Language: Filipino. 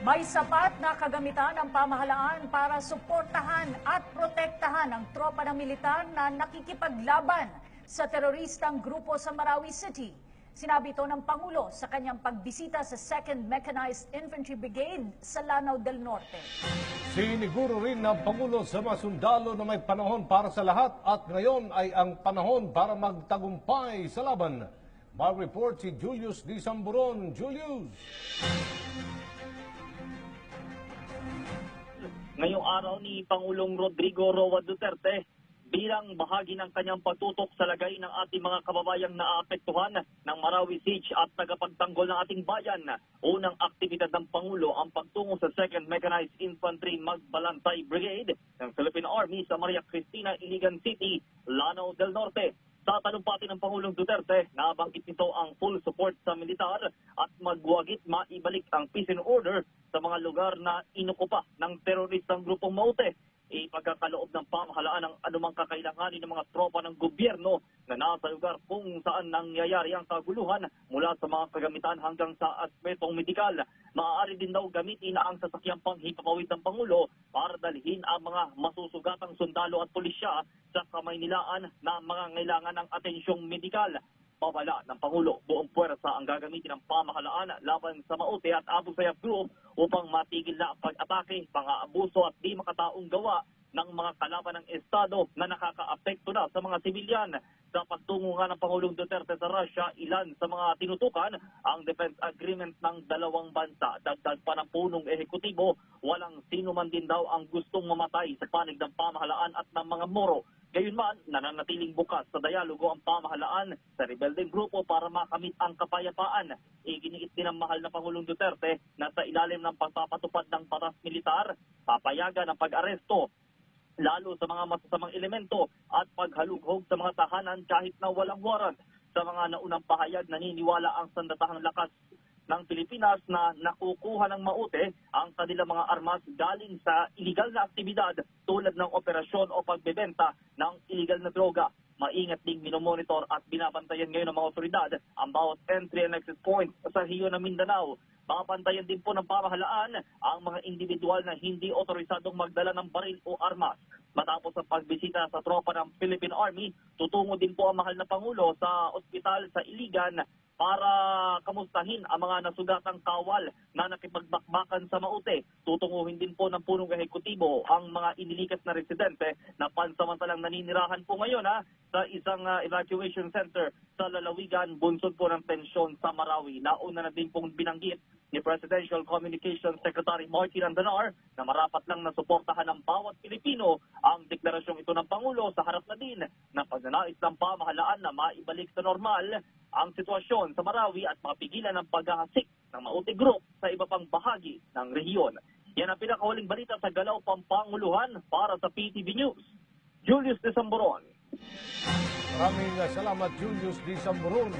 May sapat na kagamitan ang pamahalaan para suportahan at protektahan ang tropa ng militar na nakikipaglaban sa teroristang grupo sa Marawi City. Sinabi ito ng Pangulo sa kanyang pagbisita sa 2nd Mechanized Infantry Brigade sa Lanao del Norte. Siniguro rin ng Pangulo sa mga sundalo na may panahon para sa lahat at ngayon ay ang panahon para magtagumpay sa laban. Mag-report si Julius D. Samburon. Julius! Ngayong araw ni Pangulong Rodrigo Roa Duterte bilang bahagi ng kanyang pagtutok sa lagay ng ating mga kababayang naapektuhan ng Marawi Siege at tagapagtanggol ng ating bayan. Unang aktibidad ng Pangulo ang pagtungo sa 2nd Mechanized Infantry Magbalantay Brigade ng Philippine Army sa Maria Cristina, Iligan City, Lanao del Norte. Sa talumpati ng Pangulong Duterte, nabanggit nito ang full support sa militar at magwagit maibalik ang peace and order sa mga lugar na inukupa ng teroristang grupong Maute. Ipagkakaloob ng pamahalaan ang anumang kakailanganin ng mga tropa ng gobyerno na nasa lugar kung saan nangyayari ang kaguluhan mula sa mga kagamitan hanggang sa aspetong medikal. Maaari din daw gamitin ang sasakyang panghipapawid ng Pangulo para dalhin ang mga masusugatang sundalo at pulisya sa kamay nilaan na mga ngailangan ng atensyong medikal. Babala ng Pangulo, buong puwersa ang gagamitin ng pamahalaan laban sa Maute at Abu Sayyaf Group upang matigil na ang pag-atake, pang-aabuso at di makataong gawa ng mga kalaban ng Estado na nakakaapekto na sa mga sibilyan. Sa pagtungo nga ng Pangulong Duterte sa Russia, ilan sa mga tinutukan ang defense agreement ng dalawang bansa. Dagdag pa ng punong ehekutibo, walang sino man din daw ang gustong mamatay sa panig ng pamahalaan at ng mga Moro. Gayunman, nananatiling bukas sa dialogo ang pamahalaan sa rebeldeng grupo para makamit ang kapayapaan. Iginiit din ng mahal na Pangulong Duterte na sa ilalim ng pagpapatupad ng patas militar, papayagan ang pag-aresto lalo sa mga masasamang elemento at paghalughog sa mga tahanan kahit na walang warrant. Sa mga naunang pahayag, naniniwala ang sandatahang lakas ng Pilipinas na nakukuha ng maute ang kanilang mga armas galing sa illegal na aktibidad tulad ng operasyon o pagbebenta ng illegal na droga. Maingat ding minomonitor at binabantayan ngayon ng mga otoridad ang bawat entry and exit points sa Hiyo ng Mindanao. Babantayan din po ng pamahalaan ang mga individual na hindi otorisadong magdala ng baril o armas. Matapos ang pagbisita sa tropa ng Philippine Army, tutungo din po ang mahal na Pangulo sa ospital sa Iligan para kamustahin ang mga nasugatang kawal na nakipagbakbakan sa Maute. Tutunguhin din po ng punong ehekutibo ang mga inilikas na residente na pansamantalang naninirahan po ngayon ha, sa isang ah, evacuation center sa Lalawigan, bunsod po ng tensyon sa Marawi. Nauna na din pong binanggit ni Presidential Communications Secretary Martin Andanar na marapat lang na suportahan ng bawat Pilipino ang deklarasyong ito ng Pangulo sa harap na din ng pagnanais ng pamahalaan na maibalik sa normal ang sitwasyon sa Marawi at mapigilan ang paghahasik ng Maute Group sa iba pang bahagi ng rehiyon. Yan ang pinakahuling balita sa Galaw Pampanguluhan para sa PTV News. Julius Desamboron. Maraming salamat Julius D. Samburon.